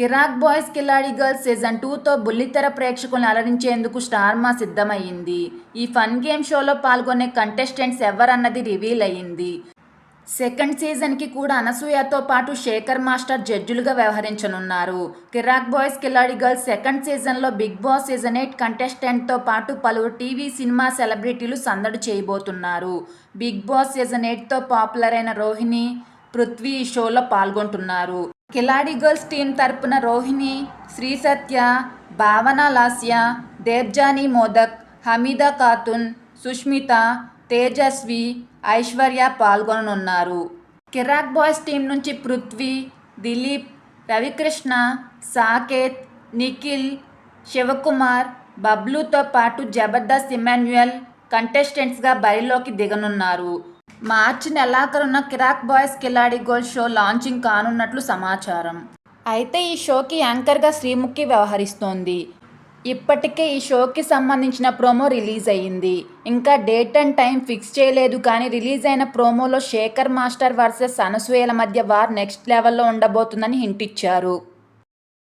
కిరాక్ boys Khiladi girls season టూతో బుల్లితెర ప్రేక్షకులను అలరించేందుకు స్టార్మా సిద్ధమయ్యింది. ఈ ఫన్ గేమ్ షోలో పాల్గొనే కంటెస్టెంట్స్ ఎవరన్నది రివీల్ అయ్యింది. సెకండ్ సీజన్కి కూడా అనసూయతో పాటు శేఖర్ మాస్టర్ జడ్జులుగా వ్యవహరించనున్నారు. Kiraak boys Khiladi girls second సీజన్లో బిగ్ బాస్ సీజన్ ఎయిట్ కంటెస్టెంట్తో పాటు పలువురు టీవీ సినిమా సెలబ్రిటీలు సందడి చేయబోతున్నారు. బిగ్ బాస్ సీజన్ ఎయిట్తో పాపులర్ అయిన రోహిణి పృథ్వీ ఈ షోలో పాల్గొంటున్నారు. కిలాడి గర్ల్స్ టీం తరపున రోహిణి శ్రీ సత్య భావన లాస్య దేబ్జానీ మోదక్ హమీదా ఖాతున్ సుష్మిత తేజస్వి ఐశ్వర్య పాల్గొననున్నారు. కిరాక్ బాయ్స్ టీం నుంచి పృథ్వీ దిలీప్ రవికృష్ణ సాకేత్ నిఖిల్ శివకుమార్ బబ్లుతో పాటు జబర్దస్త్ ఇమాన్యుయల్ కంటెస్టెంట్స్గా బరిలోకి దిగనున్నారు. మార్చి నెలాఖరున కిరాక్ బాయ్స్ కిలాడి గోల్ షో లాంచింగ్ కానున్నట్లు సమాచారం. అయితే ఈ షోకి యాంకర్గా శ్రీముఖి వ్యవహరిస్తోంది. ఇప్పటికే ఈ షోకి సంబంధించిన ప్రోమో రిలీజ్ అయ్యింది. ఇంకా డేట్ అండ్ టైం ఫిక్స్ చేయలేదు కానీ రిలీజ్ అయిన ప్రోమోలో శేఖర్ మాస్టర్ వర్సెస్ అనసూయల మధ్య వార్ నెక్స్ట్ లెవెల్లో ఉండబోతుందని హింట్ ఇచ్చారు.